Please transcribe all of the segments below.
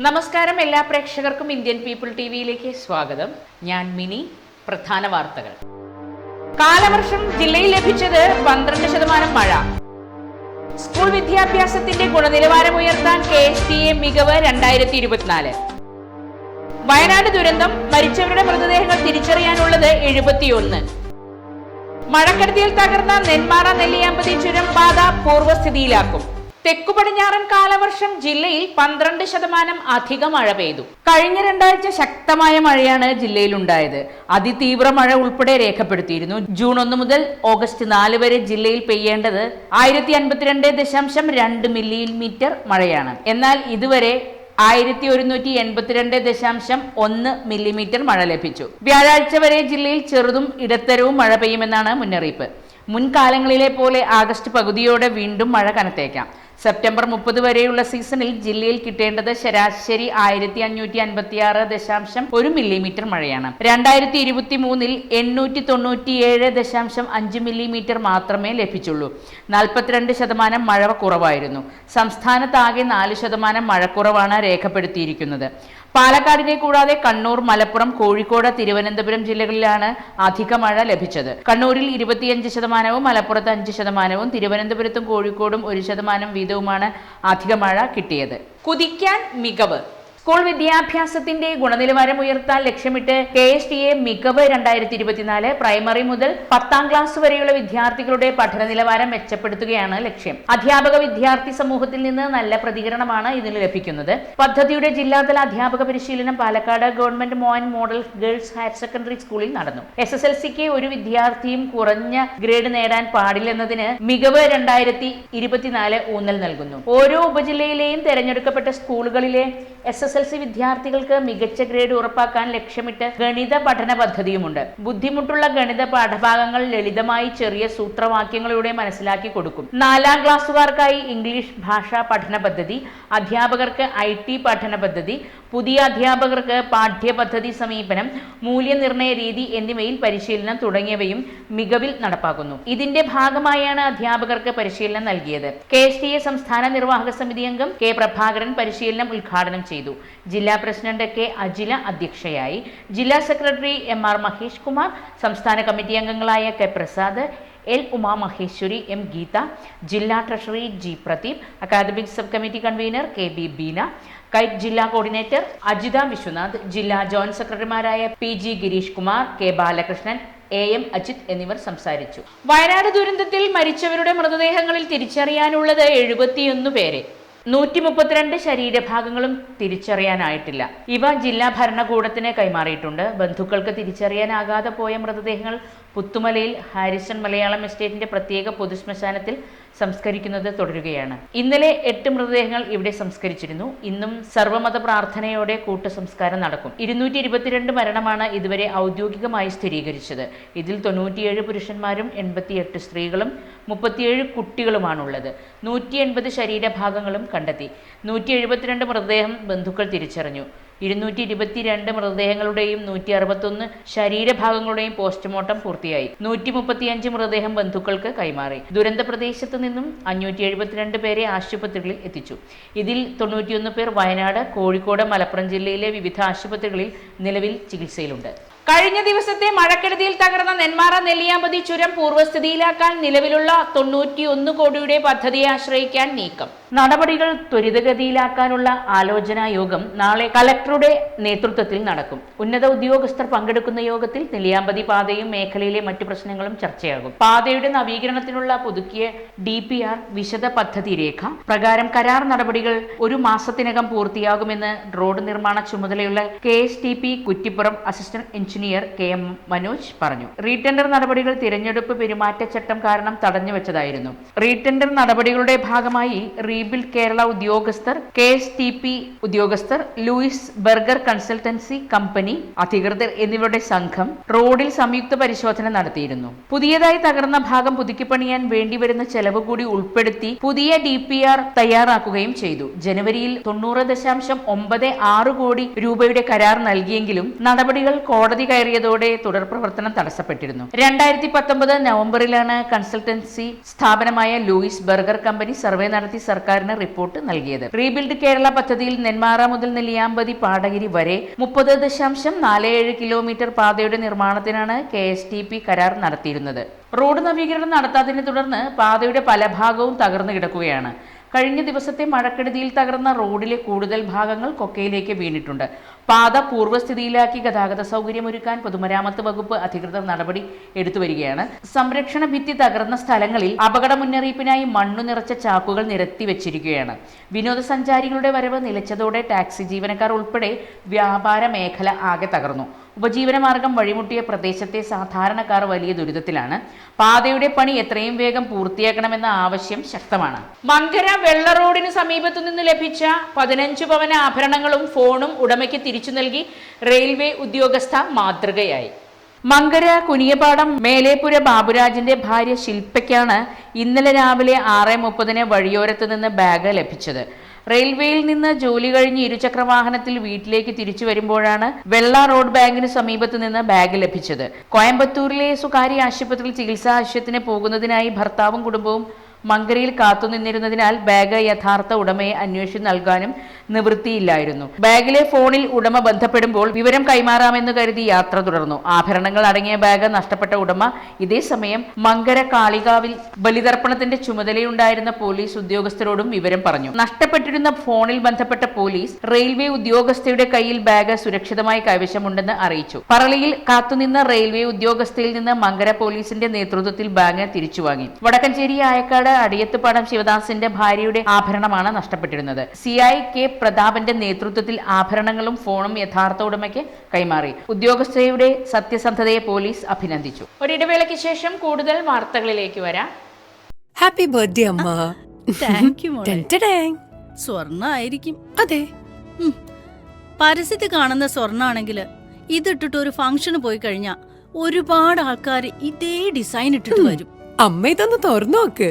നമസ്കാരം എല്ലാ പ്രേക്ഷകർക്കും ഇന്ത്യൻ പീപ്പിൾ ടി വിയിലേക്ക് സ്വാഗതം. ഞാൻ മിനി പ്രധാന വാർത്തകൾ. കാലവർഷം ജില്ലയിൽ ലഭിച്ചത് പന്ത്രണ്ട് ശതമാനം മഴ. സ്കൂൾ വിദ്യാഭ്യാസത്തിന്റെ ഗുണനിലവാരം ഉയർത്താൻ കെ എസ് ടി എ മികവ് രണ്ടായിരത്തി ഇരുപത്തിനാല്. വയനാട് ദുരന്തം മരിച്ചവരുടെ മൃതദേഹങ്ങൾ തിരിച്ചറിയാനുള്ളത് എഴുപത്തിയൊന്ന്. മഴക്കെടുതിയിൽ തകർന്ന നെന്മാറ നെല്ലിയാമ്പതി ചുരം പാത പൂർവസ്ഥിതിയിലാക്കും തെക്കു പടിഞ്ഞാറൻ കാലവർഷം ജില്ലയിൽ പന്ത്രണ്ട് ശതമാനം അധിക മഴ പെയ്തു. കഴിഞ്ഞ രണ്ടാഴ്ച ശക്തമായ മഴയാണ് ജില്ലയിൽ ഉണ്ടായത് അതിതീവ്ര മഴ ഉൾപ്പെടെ രേഖപ്പെടുത്തിയിരുന്നു. ജൂൺ ഒന്ന് മുതൽ ഓഗസ്റ്റ് നാല് വരെ ജില്ലയിൽ പെയ്യേണ്ടത് ആയിരത്തി അൻപത്തിരണ്ട് ദശാംശം രണ്ട് മില്ലിമീറ്റർ മഴയാണ്. എന്നാൽ ഇതുവരെ ആയിരത്തി ഒരുന്നൂറ്റി എൺപത്തിരണ്ട് ദശാംശം ഒന്ന് മില്ലിമീറ്റർ മഴ ലഭിച്ചു. വ്യാഴാഴ്ച വരെ ജില്ലയിൽ ചെറുതും ഇടത്തരവും മഴ പെയ്യുമെന്നാണ് മുന്നറിയിപ്പ്. മുൻകാലങ്ങളിലെ പോലെ ആഗസ്റ്റ് പകുതിയോടെ വീണ്ടും മഴ കനത്തേക്കാം. സെപ്റ്റംബർ മുപ്പത് വരെയുള്ള സീസണിൽ ജില്ലയിൽ കിട്ടേണ്ടത് ശരാശരി ആയിരത്തി അഞ്ഞൂറ്റി അൻപത്തി ആറ് ദശാംശം ഒരു മില്ലിമീറ്റർ മഴയാണ്. രണ്ടായിരത്തി ഇരുപത്തി മൂന്നിൽ എണ്ണൂറ്റി തൊണ്ണൂറ്റിയേഴ് ദശാംശം അഞ്ച് മില്ലിമീറ്റർ മാത്രമേ ലഭിച്ചുള്ളൂ. നാൽപ്പത്തിരണ്ട് ശതമാനം മഴ കുറവായിരുന്നു. സംസ്ഥാനത്താകെ നാല് ശതമാനം മഴക്കുറവാണ് രേഖപ്പെടുത്തിയിരിക്കുന്നത്. പാലക്കാടിനെ കൂടാതെ കണ്ണൂർ മലപ്പുറം കോഴിക്കോട് തിരുവനന്തപുരം ജില്ലകളിലാണ് അധിക മഴ ലഭിച്ചത്. കണ്ണൂരിൽ ഇരുപത്തിയഞ്ച് ശതമാനവും മലപ്പുറത്ത് അഞ്ച് ശതമാനവും തിരുവനന്തപുരത്തും കോഴിക്കോടും ഒരു ശതമാനം വീതവുമാണ് അധിക മഴ കിട്ടിയത്. കുതിക്കാൻ മികവ്. സ്കൂൾ വിദ്യാഭ്യാസത്തിന്റെ ഗുണനിലവാരം ഉയർത്താൻ ലക്ഷ്യമിട്ട് കെ എസ് ടി എ മികവ് രണ്ടായിരത്തി ഇരുപത്തിനാല് പ്രൈമറി മുതൽ പത്താം ക്ലാസ് വരെയുള്ള വിദ്യാർത്ഥികളുടെ പഠന നിലവാരം മെച്ചപ്പെടുത്തുകയാണ് ലക്ഷ്യം. അധ്യാപക വിദ്യാർത്ഥി സമൂഹത്തിൽ നിന്ന് നല്ല പ്രതികരണമാണ് ഇതിന് ലഭിക്കുന്നത്. പദ്ധതിയുടെ ജില്ലാതല അധ്യാപക പരിശീലനം പാലക്കാട് ഗവൺമെന്റ് മോൻ മോഡൽ ഗേൾസ് ഹയർ സെക്കൻഡറി സ്കൂളിൽ നടന്നു. എസ് എസ് എൽ സിക്ക് ഒരു വിദ്യാർത്ഥിയും കുറഞ്ഞ ഗ്രേഡ് നേടാൻ പാടില്ലെന്നതിന് മികവ് രണ്ടായിരത്തി ഇരുപത്തിനാല് ഊന്നൽ നൽകുന്നു. ഓരോ ഉപജില്ലയിലെയും തെരഞ്ഞെടുക്കപ്പെട്ട സ്കൂളുകളിലെ എസ് എസ് എൽ സി വിദ്യാർത്ഥികൾക്ക് മികച്ച ഗ്രേഡ് ഉറപ്പാക്കാൻ ലക്ഷ്യമിട്ട് ഗണിത പഠന പദ്ധതിയുമുണ്ട്. ബുദ്ധിമുട്ടുള്ള ഗണിത പാഠഭാഗങ്ങൾ ലളിതമായി ചെറിയ സൂത്രവാക്യങ്ങളിലൂടെ മനസ്സിലാക്കി കൊടുക്കും. നാലാം ക്ലാസ്സുകാർക്കായി ഇംഗ്ലീഷ് ഭാഷാ പഠന പദ്ധതി അധ്യാപകർക്ക് ഐ ടി പഠന പദ്ധതി പുതിയ അധ്യാപകർക്ക് പാഠ്യപദ്ധതി സമീപനം മൂല്യനിർണയ രീതി എന്നിവയിൽ പരിശീലനം തുടങ്ങിയവയും മികവിൽ നടപ്പാക്കുന്നു. ഇതിന്റെ ഭാഗമായാണ് അധ്യാപകർക്ക് പരിശീലനം നൽകിയത്. കെ എസ് ടി എ സംസ്ഥാന നിർവാഹക സമിതി അംഗം കെ പ്രഭാകരൻ പരിശീലനം ഉദ്ഘാടനം ചെയ്തു. ജില്ലാ പ്രസിഡന്റ് കെ അജില അധ്യക്ഷയായി. ജില്ലാ secretary M R Mahesh Kumar സംസ്ഥാന കമ്മിറ്റി അംഗങ്ങളായ K Prasad L Uma Maheshwari M Geetha ജില്ലാ treasury G Pradeep academic sub committee convener K B Beena KITE ജില്ലാ കോർഡിനേറ്റർ അജിത വിശ്വനാഥ് ജില്ലാ ജോയിന്റ് സെക്രട്ടറിമാരായ P G Girish Kumar K Balakrishnan A M Ajith എന്നിവർ സംസാരിച്ചു. വയനാട് ദുരന്തത്തിൽ മരിച്ചവരുടെ മൃതദേഹങ്ങളിൽ തിരിച്ചറിയാനുള്ളത് എഴുപത്തിയൊന്ന് പേരെ. നൂറ്റി മുപ്പത്തിരണ്ട് ശരീരഭാഗങ്ങളും തിരിച്ചറിയാനായിട്ടില്ല. ഇവ ജില്ലാ ഭരണകൂടത്തിന് കൈമാറിയിട്ടുണ്ട്. ബന്ധുക്കൾക്ക് തിരിച്ചറിയാനാകാതെ പോയ മൃതദേഹങ്ങൾ പുത്തുമലയിൽ ഹാരിസൺ മലയാളം എസ്റ്റേറ്റിന്റെ പ്രത്യേക പൊതുശ്മശാനത്തിൽ സംസ്കരിക്കുന്നത് തുടരുകയാണ്. ഇന്നലെ എട്ട് മൃതദേഹങ്ങൾ ഇവിടെ സംസ്കരിച്ചിരുന്നു. ഇന്നും സർവമത പ്രാർത്ഥനയോടെ കൂട്ടസംസ്കാരം നടക്കും. ഇരുന്നൂറ്റി ഇരുപത്തിരണ്ട് മരണമാണ് ഇതുവരെ ഔദ്യോഗികമായി സ്ഥിരീകരിച്ചത്. ഇതിൽ തൊണ്ണൂറ്റിയേഴ് പുരുഷന്മാരും എൺപത്തിയെട്ട് സ്ത്രീകളും മുപ്പത്തിയേഴ് കുട്ടികളുമാണുള്ളത്. നൂറ്റി എൺപത് ശരീരഭാഗങ്ങളും കണ്ടെത്തി. നൂറ്റി എഴുപത്തിരണ്ട് മൃതദേഹം ബന്ധുക്കൾ തിരിച്ചറിഞ്ഞു. ഇരുന്നൂറ്റി ഇരുപത്തിരണ്ട് മൃതദേഹങ്ങളുടെയും നൂറ്റി അറുപത്തൊന്ന് ശരീരഭാഗങ്ങളുടെയും പോസ്റ്റ്മോർട്ടം പൂർത്തിയായി. നൂറ്റി മുപ്പത്തിയഞ്ച് മൃതദേഹം ബന്ധുക്കൾക്ക് കൈമാറി. ദുരന്ത പ്രദേശത്ത് നിന്നും അഞ്ഞൂറ്റി എഴുപത്തിരണ്ട് പേരെ ആശുപത്രികളിൽ എത്തിച്ചു. ഇതിൽ തൊണ്ണൂറ്റിയൊന്ന് പേർ വയനാട് കോഴിക്കോട് മലപ്പുറം ജില്ലയിലെ വിവിധ ആശുപത്രികളിൽ നിലവിൽ ചികിത്സയിലുണ്ട്. കഴിഞ്ഞ ദിവസത്തെ മഴക്കെടുതിയിൽ തകർന്ന നെന്മാറ നെല്ലിയാമ്പതി ചുരം പൂർവസ്ഥിതിയിലാക്കാൻ നിലവിലുള്ള തൊണ്ണൂറ്റിയൊന്ന് കോടിയുടെ പദ്ധതിയെ ആശ്രയിക്കാൻ നീക്കം. നടപടികൾ ത്വരിതഗതിയിലാക്കാനുള്ള ആലോചനാ യോഗം നാളെ കലക്ടറുടെ നേതൃത്വത്തിൽ നടക്കും. ഉന്നത ഉദ്യോഗസ്ഥർ പങ്കെടുക്കുന്ന യോഗത്തിൽ നെല്ലിയാമ്പതി പാതയും മേഖലയിലെ മറ്റു പ്രശ്നങ്ങളും ചർച്ചയാകും. പാതയുടെ നവീകരണത്തിനുള്ള പുതുക്കിയ ഡി വിശദ പദ്ധതി രേഖ പ്രകാരം കരാർ നടപടികൾ ഒരു മാസത്തിനകം പൂർത്തിയാകുമെന്ന് റോഡ് നിർമ്മാണ ചുമതലയുള്ള K S T P Kuttippuram assistant engineer K M Manoj പറഞ്ഞു. റീടെൻഡർ നടപടികൾ തിരഞ്ഞെടുപ്പ് പെരുമാറ്റച്ചട്ടം കാരണം തടഞ്ഞുവെച്ചതായിരുന്നു. റീടെൻഡർ നടപടികളുടെ ഭാഗമായി റീ റീബിൽഡ് കേരള ഉദ്യോഗസ്ഥർ കെ എസ് ടി പി ഉദ്യോഗസ്ഥർ ലൂയിസ് ബർഗർ കൺസൾട്ടൻസി കമ്പനി അധികൃതർ എന്നിവരുടെ സംഘം റോഡിൽ സംയുക്ത പരിശോധന നടത്തിയിരുന്നു. പുതിയതായി തകർന്ന ഭാഗം പുതുക്കിപ്പണിയാൻ വേണ്ടിവരുന്ന ചെലവ് കൂടി ഉൾപ്പെടുത്തി പുതിയ ഡി പി ആർ തയ്യാറാക്കുകയും ചെയ്തു. ജനുവരിയിൽ തൊണ്ണൂറ് ദശാംശം ഒമ്പത് ആറ് കോടി രൂപയുടെ കരാർ നൽകിയെങ്കിലും നടപടികൾ കോടതി കയറിയതോടെ തുടർ പ്രവർത്തനം തടസ്സപ്പെട്ടിരുന്നു. രണ്ടായിരത്തി പത്തൊമ്പത് നവംബറിലാണ് കൺസൾട്ടൻസി സ്ഥാപനമായ ലൂയിസ് ബർഗർ കമ്പനി സർവേ നടത്തി സർക്കാരിന് റിപ്പോർട്ട് നൽകിയത്. റീബിൽഡ് കേരള പദ്ധതിയിൽ നെന്മാറ മുതൽ നെല്ലിയാമ്പതി പാടകിരി വരെ മുപ്പത് ദശാംശം നാല് ഏഴ് കിലോമീറ്റർ പാതയുടെ നിർമ്മാണത്തിനാണ് കെ എസ് ടി പി കരാർ നടത്തിയിരുന്നത്. റോഡ് നവീകരണം നടത്താത്തതിനെ തുടർന്ന് പാതയുടെ പല ഭാഗവും തകർന്നു കിടക്കുകയാണ്. കഴിഞ്ഞ ദിവസത്തെ മഴക്കെടുതിയിൽ തകർന്ന റോഡിലെ കൂടുതൽ ഭാഗങ്ങൾ കൊക്കയിലേക്ക് വീണിട്ടുണ്ട്. പാത പൂർവസ്ഥിതിയിലാക്കി ഗതാഗത സൗകര്യമൊരുക്കാൻ പൊതുമരാമത്ത് വകുപ്പ് അധികൃതർ നടപടി എടുത്തുവരികയാണ്. സംരക്ഷണ ഭിത്തി തകർന്ന സ്ഥലങ്ങളിൽ അപകട മുന്നറിയിപ്പിനായി മണ്ണു നിറച്ച ചാക്കുകൾ നിരത്തി വെച്ചിരിക്കുകയാണ്. വിനോദസഞ്ചാരികളുടെ വരവ് നിലച്ചതോടെ ടാക്സി ജീവനക്കാർ ഉൾപ്പെടെ വ്യാപാര മേഖല ആകെ തകർന്നു. ഉപജീവന മാർഗം വഴിമുട്ടിയ പ്രദേശത്തെ സാധാരണക്കാർ വലിയ ദുരിതത്തിലാണ്. പാതയുടെ പണി എത്രയും വേഗം പൂർത്തിയാക്കണമെന്ന ആവശ്യം ശക്തമാണ്. മങ്കര വെള്ള റോഡിന് സമീപത്തു നിന്ന് ലഭിച്ച പതിനഞ്ച് പവന ആഭരണങ്ങളും ഫോണും ഉടമയ്ക്ക് തിരിച്ചു നൽകി റെയിൽവേ ഉദ്യോഗസ്ഥ മാതൃകയായി. മങ്കര കുനിയപാടം മേലേപ്പുര ബാബുരാജിന്റെ ഭാര്യ ശില്പയ്ക്കാണ് ഇന്നലെ രാവിലെ ആറ് മുപ്പതിന് വഴിയോരത്ത് നിന്ന് ബാഗ് ലഭിച്ചത്. റെയിൽവേയിൽ നിന്ന് ജോലി കഴിഞ്ഞ് ഇരുചക്ര വാഹനത്തിൽ വീട്ടിലേക്ക് തിരിച്ചു വരുമ്പോഴാണ് വെള്ള റോഡ് ബാങ്കിന് സമീപത്ത് നിന്ന് ബാഗ് ലഭിച്ചത്. കോയമ്പത്തൂരിലെ സ്വകാര്യ ആശുപത്രിയിൽ ചികിത്സാ ആവശ്യത്തിന് പോകുന്നതിനായി ഭർത്താവും കുടുംബവും മങ്കരയിൽ കാത്തുനിന്നിരുന്നതിനാൽ ബാഗ് യഥാർത്ഥ ഉടമയെ അന്വേഷിച്ച് നൽകാനും നിവൃത്തിയില്ലായിരുന്നു. ബാഗിലെ ഫോണിൽ ഉടമ ബന്ധപ്പെടുമ്പോൾ വിവരം കൈമാറാമെന്ന് കരുതി യാത്ര തുടർന്നു. ആഭരണങ്ങൾ അടങ്ങിയ ബാഗ് നഷ്ടപ്പെട്ട ഉടമ ഇതേസമയം മങ്കര കാളികാവിൽ ബലിതർപ്പണത്തിന്റെ ചുമതലയുണ്ടായിരുന്ന പോലീസ് ഉദ്യോഗസ്ഥരോടും വിവരം പറഞ്ഞു. നഷ്ടപ്പെട്ടിരുന്ന ഫോണിൽ ബന്ധപ്പെട്ട പോലീസ് റെയിൽവേ ഉദ്യോഗസ്ഥയുടെ കയ്യിൽ ബാഗ് സുരക്ഷിതമായി കൈവശമുണ്ടെന്ന് അറിയിച്ചു. പറളിയിൽ കാത്തുനിന്ന റെയിൽവേ ഉദ്യോഗസ്ഥയിൽ നിന്ന് മങ്കര പോലീസിന്റെ നേതൃത്വത്തിൽ ബാഗ് തിരിച്ചുവാങ്ങി. വടക്കഞ്ചേരി ആയക്കാട് അടിയത്തുപാടം ശിവദാസിന്റെ ഭാര്യയുടെ ആഭരണമാണ് നഷ്ടപ്പെട്ടിരുന്നത്. സി ഐ കെ പ്രതാപന്റെ നേതൃത്വത്തിൽ ആഭരണങ്ങളും ഫോണും യഥാർത്ഥ ഉടമയ്ക്ക് കൈമാറി. ഉദ്യോഗസ്ഥയുടെ സത്യസന്ധതയെ പോലീസ് അഭിനന്ദിച്ചു. ഒരിടവേളയ്ക്ക് ശേഷം കൂടുതൽ വാർത്തകളിലേക്ക് വരാം. ഹാപ്പി ബർത്ത്ഡേ അമ്മ. താങ്ക് യു സ്വർണ ആയിരിക്കും അതെ. പരസ്യത്തിൽ കാണുന്ന സ്വർണാണെങ്കിൽ ഇതിട്ടിട്ട് ഒരു ഫംഗ്ഷന് പോയി കഴിഞ്ഞാ ഒരുപാട് ആൾക്കാർ ഇതേ ഡിസൈൻ ഇട്ടിട്ട് വരും. അമ്മ ഇതൊന്ന് തുറന്നു നോക്ക്.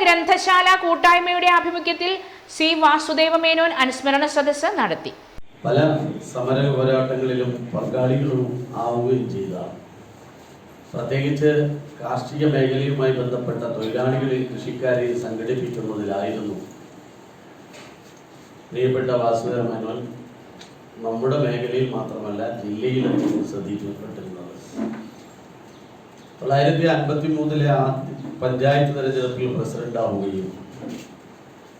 ഗ്രന്ഥശാല കൂട്ടായ്മയുടെ ആഭിമുഖ്യത്തിൽ സി വാസുദേവ മേനോൻ അനുസ്മരണ സദസ്സ് നടത്തി. പല സമര പോരാട്ടങ്ങളിലും പങ്കാളികളും ആവുകയും ചെയ്ത പ്രത്യേകിച്ച് കാർഷിക മേഖലയുമായി ബന്ധപ്പെട്ട തൊഴിലാളികളെ കൃഷിക്കാരെ സംഘടിപ്പിക്കുന്നതിലായിരുന്നു. പ്രിയപ്പെട്ട വാസുദേവ മേനോൻ നമ്മുടെ മേഖലയിൽ മാത്രമല്ല ജില്ലയിലും ശ്രദ്ധിക്കപ്പെട്ടിരുന്നത് തൊള്ളായിരത്തി അൻപത്തി മൂന്നിലെ ആദ്യ പഞ്ചായത്ത് തെരഞ്ഞെടുപ്പിൽ പ്രസിഡന്റ് ആവുകയും.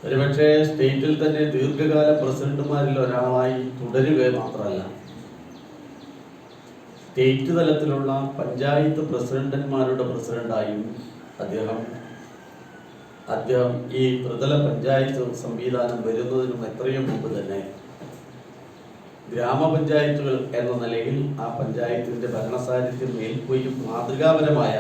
ഒരുപക്ഷെ സ്റ്റേറ്റിൽ തന്നെ ദീർഘകാല പ്രസിഡന്റുമാരിൽ ഒരാളായി തുടരുക മാത്രമല്ല. സ്റ്റേറ്റ് തലത്തിലുള്ള പഞ്ചായത്ത് പ്രസിഡന്റന്മാരുടെ പ്രസിഡന്റായും അദ്ദേഹം അദ്ദേഹം ഈ ത്രിതല പഞ്ചായത്ത് സംവിധാനം വരുന്നതിനും എത്രയും മുമ്പ് തന്നെ ഗ്രാമപഞ്ചായത്തുകൾ എന്ന നിലയിൽ ആ പഞ്ചായത്തിന്റെ ഭരണസാരിധ്യം ഏൽക്കുകയും മാതൃകാപരമായ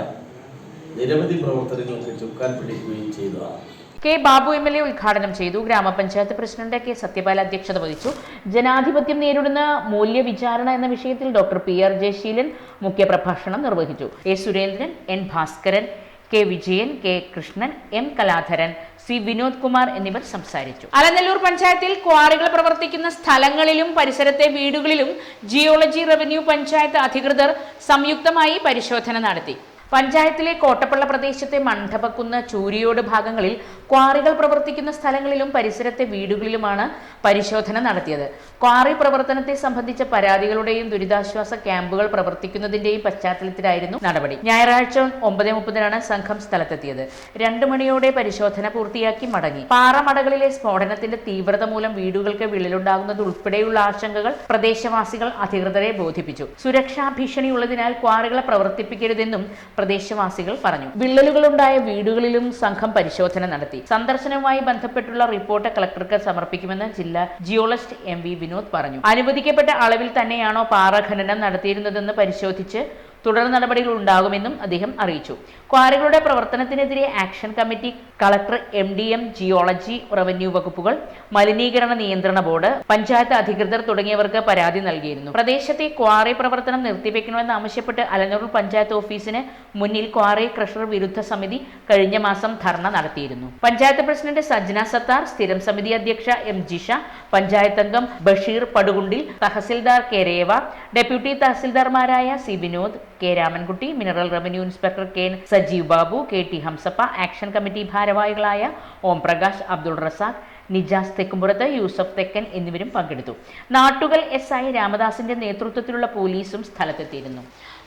നിരവധി പ്രവർത്തനങ്ങൾക്ക് ചുക്കാൻ പിടിക്കുകയും ചെയ്തതാണ്. K Babu M L A ഉദ്ഘാടനം ചെയ്തു. ഗ്രാമപഞ്ചായത്ത് പ്രസിഡന്റ് കെ സത്യപാൽ അധ്യക്ഷത വഹിച്ചു. ജനാധിപത്യം നേരിടുന്ന മൂല്യവിചാരണ എന്ന വിഷയത്തിൽ ഡോക്ടർ പി ആർ ജയശീലൻ മുഖ്യപ്രഭാഷണം നിർവഹിച്ചു. A Surendran N Bhaskaran K Vijayan K Krishnan M Kaladharan C Vinod Kumar എന്നിവർ സംസാരിച്ചു. അലനല്ലൂർ പഞ്ചായത്തിൽ ക്വാറികൾ പ്രവർത്തിക്കുന്ന സ്ഥലങ്ങളിലും പരിസരത്തെ വീടുകളിലും ജിയോളജി റവന്യൂ പഞ്ചായത്ത് അധികൃതർ സംയുക്തമായി പരിശോധന നടത്തി. പഞ്ചായത്തിലെ കോട്ടപ്പള്ള പ്രദേശത്തെ മണ്ഡപക്കുന്ന് ചൂരിയോട് ഭാഗങ്ങളിൽ ക്വാറികൾ പ്രവർത്തിക്കുന്ന സ്ഥലങ്ങളിലും പരിസരത്തെ വീടുകളിലുമാണ് പരിശോധന നടത്തിയത്. ക്വാറി പ്രവർത്തനത്തെ സംബന്ധിച്ച പരാതികളുടെയും ദുരിതാശ്വാസ ക്യാമ്പുകൾ പ്രവർത്തിക്കുന്നതിന്റെയും പശ്ചാത്തലത്തിലായിരുന്നു നടപടി. ഞായറാഴ്ച ഒമ്പത് മുപ്പതിനാണ് സംഘം സ്ഥലത്തെത്തിയത്. രണ്ടു മണിയോടെ പരിശോധന പൂർത്തിയാക്കി മടങ്ങി. പാറമടകളിലെ സ്ഫോടനത്തിന്റെ തീവ്രത മൂലം വീടുകൾക്ക് വിള്ളലുണ്ടാകുന്നത് ഉൾപ്പെടെയുള്ള ആശങ്കകൾ പ്രദേശവാസികൾ അധികൃതരെ ബോധിപ്പിച്ചു. സുരക്ഷാ ഭീഷണി ഉള്ളതിനാൽ ക്വാറികളെ പ്രവർത്തിപ്പിക്കരുതെന്നും പ്രദേശവാസികൾ പറഞ്ഞു. വിള്ളലുകളുണ്ടായ വീടുകളിലും സംഘം പരിശോധന നടത്തി. സന്ദർശനവുമായി ബന്ധപ്പെട്ടുള്ള റിപ്പോർട്ട് കളക്ടർക്ക് സമർപ്പിക്കുമെന്ന് ജില്ലാ ജിയോളജിസ്റ്റ് എം വി വിനോദ് പറഞ്ഞു. അനുവദിക്കപ്പെട്ട അളവിൽ തന്നെയാണോ പാറ ഖനനം നടത്തിയിരുന്നതെന്ന് പരിശോധിച്ച് തുടർ നടപടികൾ ഉണ്ടാകുമെന്നും അദ്ദേഹം അറിയിച്ചു. ക്വാറികളുടെ പ്രവർത്തനത്തിനെതിരെ action committee collector M D M geology revenue വകുപ്പുകൾ മലിനീകരണ നിയന്ത്രണ ബോർഡ് പഞ്ചായത്ത് അധികൃതർ തുടങ്ങിയവർക്ക് പരാതി നൽകിയിരുന്നു. പ്രദേശത്തെ ക്വാറി പ്രവർത്തനം നിർത്തിവെക്കണമെന്ന് ആവശ്യപ്പെട്ട് അലനൂർ പഞ്ചായത്ത് ഓഫീസിന് മുന്നിൽ ക്വാറി ക്രഷർ വിരുദ്ധ സമിതി കഴിഞ്ഞ മാസം ധർണ നടത്തിയിരുന്നു. പഞ്ചായത്ത് പ്രസിഡന്റ് സജ്ന സത്താർ സ്ഥിരം സമിതി അധ്യക്ഷ എം ജിഷ പഞ്ചായത്ത് അംഗം Basheer Padukundil tahsildar K Reva deputy തഹസിൽദാർമാരായ C Vinod K Ramankutty mineral revenue inspector K Sajeev Babu K T Hamsappa action committee ഭാരവാഹികളായ ഓം പ്രകാശ് അബ്ദുൾ റസാഖ് നിജാസ് തെക്കുംപുറത്ത് യൂസഫ് തെക്കൻ എന്നിവരും പങ്കെടുത്തു. നാട്ടുകൾ എസ് ഐ രാമദാസിന്റെ നേതൃത്വത്തിലുള്ള പോലീസും സ്ഥലത്തെത്തിയിരുന്നു.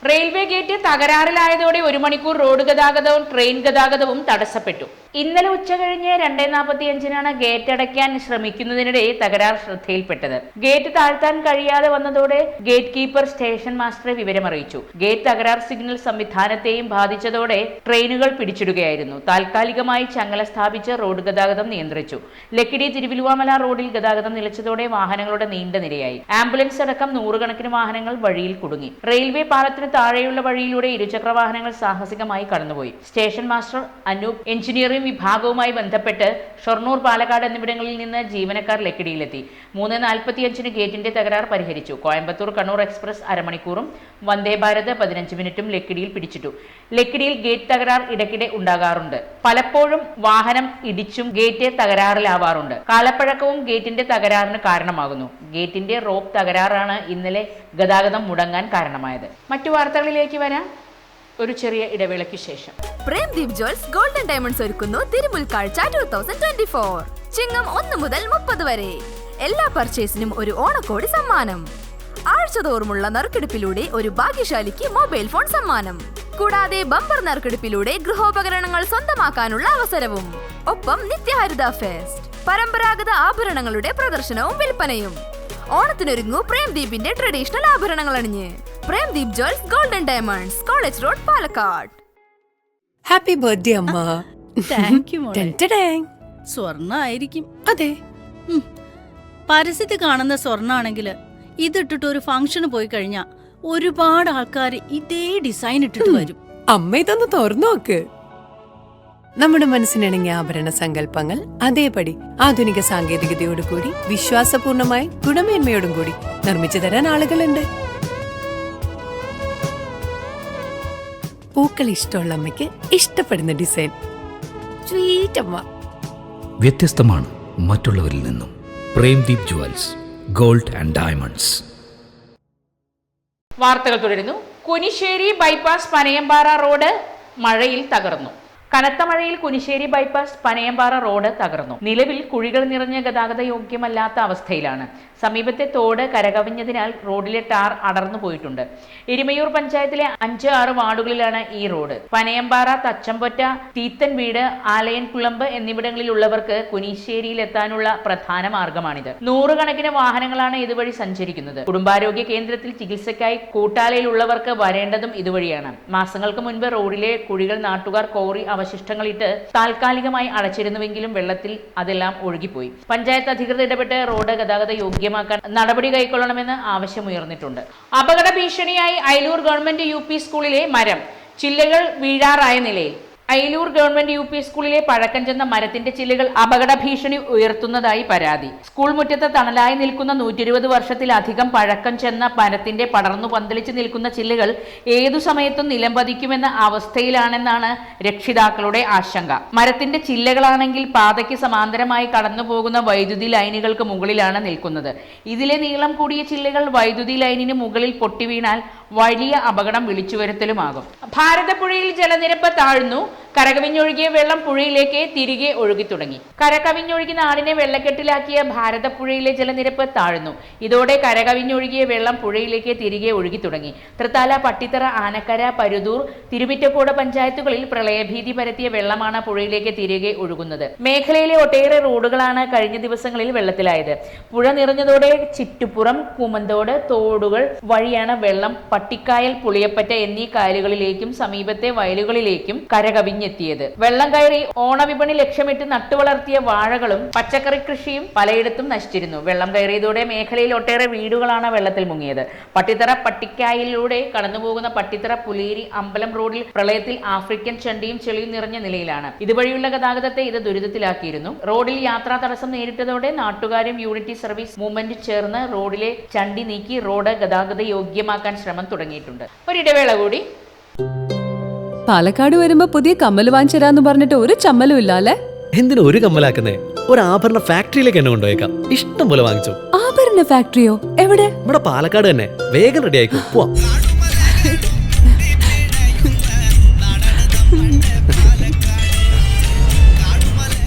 റെയിൽവേ ഗേറ്റ് തകരാറിലായതോടെ ഒരു മണിക്കൂർ റോഡ് ഗതാഗതവും ട്രെയിൻ ഗതാഗതവും തടസ്സപ്പെട്ടു. ഇന്നലെ ഉച്ചകഴിഞ്ഞ് രണ്ടേ നാൽപ്പത്തി അഞ്ചിനാണ് ഗേറ്റ് അടയ്ക്കാൻ ശ്രമിക്കുന്നതിനിടെ തകരാർ ശ്രദ്ധയിൽപ്പെട്ടത്. ഗേറ്റ് താഴ്ത്താൻ കഴിയാതെ വന്നതോടെ ഗേറ്റ് കീപ്പർ സ്റ്റേഷൻ മാസ്റ്ററെ വിവരമറിയിച്ചു. ഗേറ്റ് തകരാർ സിഗ്നൽ സംവിധാനത്തെയും ബാധിച്ചതോടെ ട്രെയിനുകൾ പിടിച്ചിടുകയായിരുന്നു. താൽക്കാലികമായി ചങ്ങല സ്ഥാപിച്ച് റോഡ് ഗതാഗതം നിയന്ത്രിച്ചു. ലക്കിടി തിരുവിലുവാമല റോഡിൽ ഗതാഗതം നിലച്ചതോടെ വാഹനങ്ങളുടെ നീണ്ട നിരയായി. ആംബുലൻസ് അടക്കം നൂറുകണക്കിന് വാഹനങ്ങൾ വഴിയിൽ കുടുങ്ങി. റെയിൽവേ പാലത്തിന് താഴെയുള്ള വഴിയിലൂടെ ഇരുചക്ര വാഹനങ്ങൾ സാഹസികമായി കടന്നുപോയി. സ്റ്റേഷൻ മാസ്റ്റർ അനൂപ് എഞ്ചിനീയറിംഗ് വിഭാഗവുമായി ബന്ധപ്പെട്ട് ഷൊർണൂർ പാലക്കാട് എന്നിവിടങ്ങളിൽ നിന്ന് ജീവനക്കാർ ലക്കിടിയിലെത്തി. മൂന്ന് നാൽപ്പത്തിയഞ്ചിന് ഗേറ്റിന്റെ തകരാർ പരിഹരിച്ചു. കോയമ്പത്തൂർ കണ്ണൂർ എക്സ്പ്രസ് അരമണിക്കൂറും വന്ദേ ഭാരത് പതിനഞ്ച് മിനിറ്റും ലക്കിടിയിൽ പിടിച്ചിട്ടു. ലക്കിടിയിൽ ഗേറ്റ് തകരാർ ഇടയ്ക്കിടെ ഉണ്ടാകാറുണ്ട്. പലപ്പോഴും വാഹനം ഇടിച്ചും ഗേറ്റ് തകരാറിലാവാറുണ്ട്. കാലപ്പഴക്കവും ഗേറ്റിന്റെ തകരാറിന് കാരണമാകുന്നു. ഗേറ്റിന്റെ റോപ്പ് തകരാറാണ് ഇന്നലെ ഗതാഗതം മുടങ്ങാൻ കാരണമായത്. മറ്റു വാർത്തകളിലേക്ക് വരാം. ഒരു ചെറിയ ഇടവേളയ്ക്ക് ശേഷം. പ്രേംദീപ് ജ്വൽസ് ഗോൾഡൻ ഡയമണ്ട്സ് ഒരുക്കുന്നു തിരുമുൽക്കാഴ്ച two thousand twenty four Chingam ഒന്ന് മുതൽ മുപ്പത് വരെ. എല്ലാ പർച്ചേസിനും ഒരു ഓണക്കോടി സമ്മാനം. ആഴ്ചതോറുമുള്ള നറുക്കെടുപ്പിലൂടെ ഒരു ഭാഗ്യശാലിക്ക് മൊബൈൽ ഫോൺ സമ്മാനം. കൂടാതെ ബമ്പർ നറുക്കെടുപ്പിലൂടെ ഗൃഹോപകരണങ്ങൾ സ്വന്തമാക്കാനുള്ള അവസരവും. ഒപ്പം നിത്യഹരിത ഫെസ്റ്റ് പരമ്പരാഗത ആഭരണങ്ങളുടെ പ്രദർശനവും വിൽപ്പനയും. ഓണത്തിനൊരുങ്ങൂ പ്രേംദീപിന്റെ ട്രഡീഷണൽ ആഭരണങ്ങൾ അണിഞ്ഞ്. Premdeep jewels golden diamonds college road Palakkad. Happy birthday അമ്മ. താങ്ക് യു സ്വർണ ആയിരിക്കും അതെ. പരസ്യത്തിൽ കാണുന്ന സ്വർണാണെങ്കിൽ ഇതിട്ടിട്ട് ഒരു ഫംഗ്ഷന് പോയി കഴിഞ്ഞാ ഒരുപാട് ആൾക്കാർ ഇതേ ഡിസൈൻ ഇട്ടിട്ട് വരും. അമ്മ ഇതൊന്ന് തുറന്നു നോക്ക്. നമ്മുടെ മനസ്സിനിണങ്ങിയ ആഭരണ സങ്കല്പങ്ങൾ അതേപടി ആധുനിക സാങ്കേതികതയോടുകൂടി വിശ്വാസപൂർണമായി ഗുണമേന്മയോടും കൂടി നിർമ്മിച്ചു തരാൻ ആളുകളുണ്ട്. പൂക്കൾ ഇഷ്ടമുള്ള അമ്മയ്ക്ക് ഇഷ്ടപ്പെടുന്ന ഡിസൈൻ. വ്യത്യസ്തമാണ് മറ്റുള്ളവരിൽ നിന്നും. Premdeep jewels gold and diamonds. വാർത്തകൾ തുടരുന്നു. കുനിശ്ശേരി ബൈപ്പാസ് പനയമ്പാറ റോഡ് മഴയിൽ തകർന്നു. കനത്ത മഴയിൽ കുനിശ്ശേരി ബൈപ്പാസ് പനയമ്പാറ റോഡ് തകർന്നു. നിലവിൽ കുഴികൾ നിറഞ്ഞ ഗതാഗത യോഗ്യമല്ലാത്ത അവസ്ഥയിലാണ്. സമീപത്തെ തോട് കരകവിഞ്ഞതിനാൽ റോഡിലെ ടാർ അടർന്നു പോയിട്ടുണ്ട്. എരുമയൂർ പഞ്ചായത്തിലെ അഞ്ച് ആറ് വാർഡുകളിലാണ് ഈ റോഡ്. പനയമ്പാറ തച്ചമ്പൊറ്റ തീത്തൻ വീട് ആലയൻകുളമ്പ് എന്നിവിടങ്ങളിലുള്ളവർക്ക് കുനീശ്ശേരിയിൽ എത്താനുള്ള പ്രധാന മാർഗമാണിത്. നൂറുകണക്കിന് വാഹനങ്ങളാണ് ഇതുവഴി സഞ്ചരിക്കുന്നത്. കുടുംബാരോഗ്യ കേന്ദ്രത്തിൽ ചികിത്സയ്ക്കായി കൂട്ടാലയിലുള്ളവർക്ക് വരേണ്ടതും ഇതുവഴിയാണ്. മാസങ്ങൾക്ക് മുൻപ് റോഡിലെ കുഴികൾ നാട്ടുകാർ കോറി അവശിഷ്ടങ്ങളിട്ട് താൽക്കാലികമായി അടച്ചിരുന്നുവെങ്കിലും വെള്ളത്തിൽ അതെല്ലാം ഒഴുകിപ്പോയി. പഞ്ചായത്ത് അധികൃതർ ഇടപെട്ട് റോഡ് ഗതാഗത യോഗ്യമാക്കാൻ നടപടി കൈക്കൊള്ളണമെന്ന് ആവശ്യമുയർന്നിട്ടുണ്ട് അപകട ഭീഷണിയായി അയലൂർ ഗവൺമെന്റ് യു സ്കൂളിലെ മരം ചില്ലകൾ വീഴാറായ നിലയിൽ അയിലൂർ ഗവൺമെന്റ് യു പി സ്കൂളിലെ പഴക്കം ചെന്ന മരത്തിന്റെ ചില്ലുകൾ അപകട ഭീഷണി ഉയർത്തുന്നതായി പരാതി. സ്കൂൾ മുറ്റത്ത് തണലായി നിൽക്കുന്ന നൂറ്റി ഇരുപത് വർഷത്തിലധികം പഴക്കം ചെന്ന മരത്തിന്റെ പടർന്നു പന്തലിച്ച് നിൽക്കുന്ന ചില്ലുകൾ ഏതു സമയത്തും നിലംപതിക്കുമെന്ന അവസ്ഥയിലാണെന്നാണ് രക്ഷിതാക്കളുടെ ആശങ്ക. മരത്തിന്റെ ചില്ലകളാണെങ്കിൽ പാതയ്ക്ക് സമാന്തരമായി കടന്നുപോകുന്ന വൈദ്യുതി ലൈനുകൾക്ക് മുകളിലാണ് നിൽക്കുന്നത്. ഇതിലെ നീളം കൂടിയ ചില്ലുകൾ വൈദ്യുതി ലൈനിന് മുകളിൽ പൊട്ടിവീണാൽ വലിയ അപകടം വിളിച്ചു വരുത്തലുമാകും ഭാരതപ്പുഴയിൽ ജലനിരപ്പ് താഴ്ന്നു. കരകവിഞ്ഞൊഴുകിയ വെള്ളം പുഴയിലേക്ക് തിരികെ ഒഴുകി തുടങ്ങി കരകവിഞ്ഞൊഴുകി നാടിനെ വെള്ളക്കെട്ടിലാക്കിയ ഭാരതപ്പുഴയിലെ ജലനിരപ്പ് താഴ്ന്നു. ഇതോടെ കരകവിഞ്ഞൊഴുകിയ വെള്ളം പുഴയിലേക്ക് തിരികെ ഒഴുകി തുടങ്ങി തൃത്താല പട്ടിത്തറ ആനക്കര പരുതൂർ തിരുവിറ്റക്കോട് പഞ്ചായത്തുകളിൽ പ്രളയഭീതി പരത്തിയ വെള്ളമാണ് പുഴയിലേക്ക് തിരികെ ഒഴുകുന്നത്. മേഖലയിലെ ഒട്ടേറെ റോഡുകളാണ് കഴിഞ്ഞ ദിവസങ്ങളിൽ വെള്ളത്തിലായത്. പുഴ നിറഞ്ഞതോടെ ചുറ്റുപുറം കുമന്തോട് തോടുകൾ വഴിയാണ് വെള്ളം പട്ടിക്കായൽ പുളിയപ്പറ്റ എന്നീ കായലുകളിലേക്കും സമീപത്തെ വയലുകളിലേക്കും കരകവിഞ്ഞെത്തിയത്. വെള്ളം കയറി ഓണവിപണി ലക്ഷ്യമിട്ട് നട്ടുവളർത്തിയ വാഴകളും പച്ചക്കറി കൃഷിയും പലയിടത്തും നശിച്ചിരുന്നു. വെള്ളം കയറിയതോടെ മേഖലയിൽ ഒട്ടേറെ വീടുകളാണ് വെള്ളത്തിൽ മുങ്ങിയത്. പട്ടിത്തറ പട്ടിക്കായലിലൂടെ കടന്നുപോകുന്ന പട്ടിത്തറ പുലേരി അമ്പലം റോഡിൽ പ്രളയത്തിൽ ആഫ്രിക്കൻ ചണ്ടിയും ചെളിയും നിറഞ്ഞ നിലയിലാണ്. ഇതുവഴിയുള്ള ഗതാഗതത്തെ ഇത് ദുരിതത്തിലാക്കിയിരുന്നു. റോഡിൽ യാത്രാ തടസ്സം നേരിട്ടതോടെ നാട്ടുകാരും യൂണിറ്റി സർവീസ് മൂവ്മെന്റ് ചേർന്ന് റോഡിലെ ചണ്ടി നീക്കി റോഡ് ഗതാഗത യോഗ്യമാക്കാൻ ശ്രമം തുടങ്ങിയിട്ടുണ്ട്. ഒരിടവേള കൂടി. പാലക്കാട് വരുമ്പോ പുതിയ കമ്മൽ വാങ്ങിച്ചു പറഞ്ഞിട്ട് ഒരു ചമ്മലും ഇല്ല അല്ലേ എന്തിനു ഒരു കമ്മലാക്കുന്നേ? ഒരു ആഭരണ ഫാക്ടറിയിലേക്ക് എന്നെ കൊണ്ടുപോയേക്കാം. ഇഷ്ടം പോലെ വാങ്ങിച്ചു. ആഭരണ ഫാക്ടറിയോ? എവിടെ? ഇവിടെ പാലക്കാട് തന്നെ. വേഗം റെഡി ആയിക്കോ. പോവാം.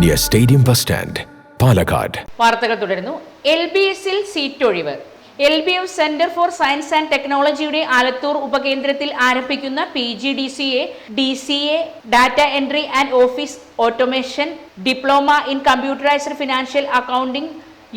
near stadium bus stand Palakkad വാർത്തകൾ തുടരുന്നു. എൽ ബി എസിൽ സീറ്റ് ഒഴിവ്. L B F centre for science and ടെക്നോളജിയുടെ ആലത്തൂർ ഉപകേന്ദ്രത്തിൽ ആരംഭിക്കുന്ന P G D C A D C A data entry and office automation diploma in computerised financial accounting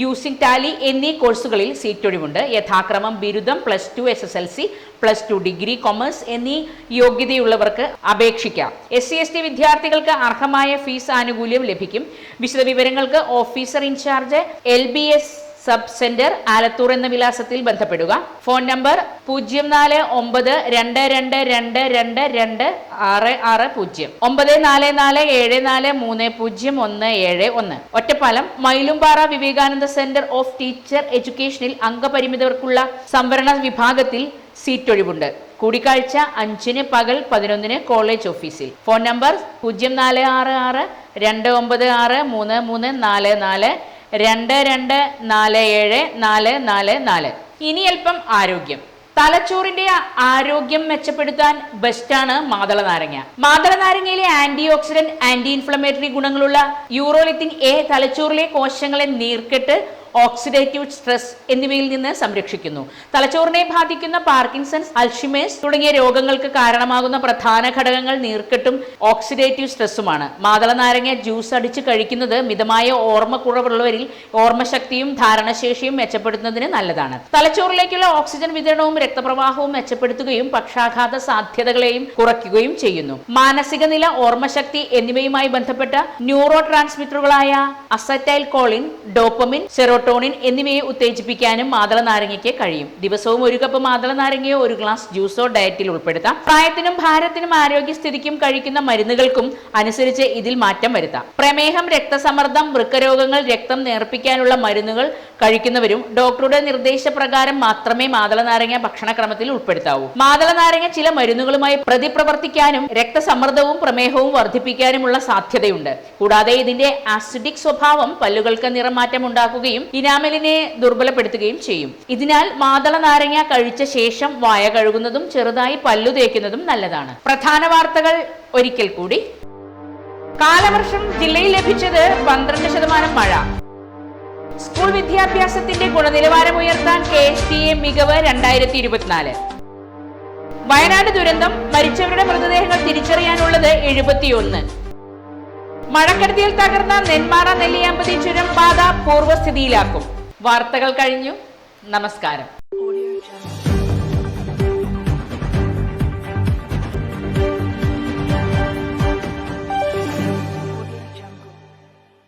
using Tally എന്നീ കോഴ്സുകളിൽ seat ഒഴിവുണ്ട്. യഥാക്രമം ബിരുദം plus two S S L C plus two degree commerce എന്നീ യോഗ്യതയുള്ളവർക്ക് അപേക്ഷിക്കാം. S C S T വിദ്യാർത്ഥികൾക്ക് അർഹമായ ഫീസ് ആനുകൂല്യം ലഭിക്കും. വിശദവിവരങ്ങൾക്ക് officer in charge L B S sub centre Alathur എന്ന വിലാസത്തിൽ ബന്ധപ്പെടുക. ഫോൺ നമ്പർ പൂജ്യം നാല് ഒമ്പത് രണ്ട് രണ്ട് രണ്ട് രണ്ട് രണ്ട് ആറ് ആറ് പൂജ്യം. ഒമ്പത് നാല് നാല് ഏഴ് നാല് മൂന്ന് പൂജ്യം ഒന്ന് ഏഴ് ഒന്ന്. Ottapalam Mylumpara Vivekananda centre of teacher എഡ്യൂക്കേഷനിൽ അംഗപരിമിതർക്കുള്ള സംവരണ വിഭാഗത്തിൽ സീറ്റ് ഒഴിവുണ്ട് കൂടിക്കാഴ്ച അഞ്ചിന് പകൽ പതിനൊന്നിന് കോളേജ് ഓഫീസിൽ. ഫോൺ നമ്പർ പൂജ്യം നാല് ആറ് ആറ് രണ്ട് ഒമ്പത് ആറ് മൂന്ന് മൂന്ന് നാല് നാല് രണ്ട് രണ്ട് നാല് ഏഴ് നാല് നാല് നാല്. ഇനി അല്പം ആരോഗ്യം. തലച്ചോറിന്റെ ആരോഗ്യം മെച്ചപ്പെടുത്താൻ ബെസ്റ്റാണ് മാതള നാരങ്ങ മാതള നാരങ്ങയിലെ ആന്റി ഓക്സിഡന്റ് ആന്റി ഇൻഫ്ലമേറ്ററി ഗുണങ്ങളുള്ള യൂറോലിത്തിൻ എ തലച്ചോറിലെ കോശങ്ങളെ നീർക്കെട്ട് ഓക്സിഡേറ്റീവ് സ്ട്രെസ് എന്നിവയിൽ നിന്ന് സംരക്ഷിക്കുന്നു. തലച്ചോറിനെ ബാധിക്കുന്ന പാർക്കിൻസൺസ് അൽഷിമേഴ്സ് തുടങ്ങിയ രോഗങ്ങൾക്ക് കാരണമാകുന്ന പ്രധാന ഘടകങ്ങൾ നീർക്കെട്ടും ഓക്സിഡേറ്റീവ് സ്ട്രെസ്സുമാണ്. മാതള നാരങ്ങ ജ്യൂസ് അടിച്ച് കഴിക്കുന്നത് മിതമായ ഓർമ്മക്കുറവുള്ളവരിൽ ഓർമ്മശക്തിയും ധാരണശേഷിയും മെച്ചപ്പെടുത്തുന്നതിന് നല്ലതാണ്. തലച്ചോറിലേക്കുള്ള ഓക്സിജൻ വിതരണവും രക്തപ്രവാഹവും മെച്ചപ്പെടുത്തുകയും പക്ഷാഘാത സാധ്യതകളെയും കുറയ്ക്കുകയും ചെയ്യുന്നു. മാനസിക നില ഓർമ്മശക്തി എന്നിവയുമായി ബന്ധപ്പെട്ട ന്യൂറോ ട്രാൻസ്മിറ്ററുകളായ അസറ്റൈൽ കോളിൻ ഡോപ്പമിൻ സെറോ സെറോട്ടോണിൻ എന്നിവയെ ഉത്തേജിപ്പിക്കാനും മാതള നാരങ്ങയ്ക്ക് കഴിയും. ദിവസവും ഒരു കപ്പ് മാതള നാരങ്ങയോ ഒരു ഗ്ലാസ് ജ്യൂസോ ഡയറ്റിൽ ഉൾപ്പെടുത്താം. പ്രായത്തിനും ഭാരത്തിനും ആരോഗ്യസ്ഥിതിക്കും കഴിക്കുന്ന മരുന്നുകൾക്കും അനുസരിച്ച് ഇതിൽ മാറ്റം വരുത്താം. പ്രമേഹം രക്തസമ്മർദ്ദം വൃക്കരോഗങ്ങൾ രക്തം നേർപ്പിക്കാനുള്ള മരുന്നുകൾ കഴിക്കുന്നവരും ഡോക്ടറുടെ നിർദ്ദേശപ്രകാരം മാത്രമേ മാതള നാരങ്ങ ഭക്ഷണക്രമത്തിൽ ഉൾപ്പെടുത്താവൂ. മാതള നാരങ്ങ ചില മരുന്നുകളുമായി പ്രതിപ്രവർത്തിക്കാനും രക്തസമ്മർദ്ദവും പ്രമേഹവും വർദ്ധിപ്പിക്കാനുമുള്ള സാധ്യതയുണ്ട്. കൂടാതെ ഇതിന്റെ ആസിഡിക് സ്വഭാവം പല്ലുകൾക്ക് നിറമാറ്റം ഉണ്ടാക്കുകയും ഇനാമലിനെ ദുർബലപ്പെടുത്തുകയും ചെയ്യും. ഇതിനാൽ മാതള നാരങ്ങ കഴിച്ച ശേഷം വായ കഴുകുന്നതും ചെറുതായി പല്ലു തേക്കുന്നതും നല്ലതാണ്. പ്രധാന വാർത്തകൾ ഒരിക്കൽ കൂടി. കാലവർഷം ജില്ലയിൽ ലഭിച്ചത് പന്ത്രണ്ട് ശതമാനം മഴ. സ്കൂൾ വിദ്യാഭ്യാസത്തിന്റെ ഗുണനിലവാരം ഉയർത്താൻ കെ എസ് ടി എ മികവ് രണ്ടായിരത്തി ഇരുപത്തിനാല് വയനാട് ദുരന്തം മരിച്ചവരുടെ മൃതദേഹങ്ങൾ തിരിച്ചറിയാനുള്ളത് എഴുപത്തിയൊന്ന്. മഴക്കെടുതിയിൽ തകർന്ന നെന്മാറ നെല്ലിയാമ്പതി ചുരം പാത പൂർവസ്ഥിതിയിലാക്കും. വാർത്തകൾ കഴിഞ്ഞു. നമസ്കാരം.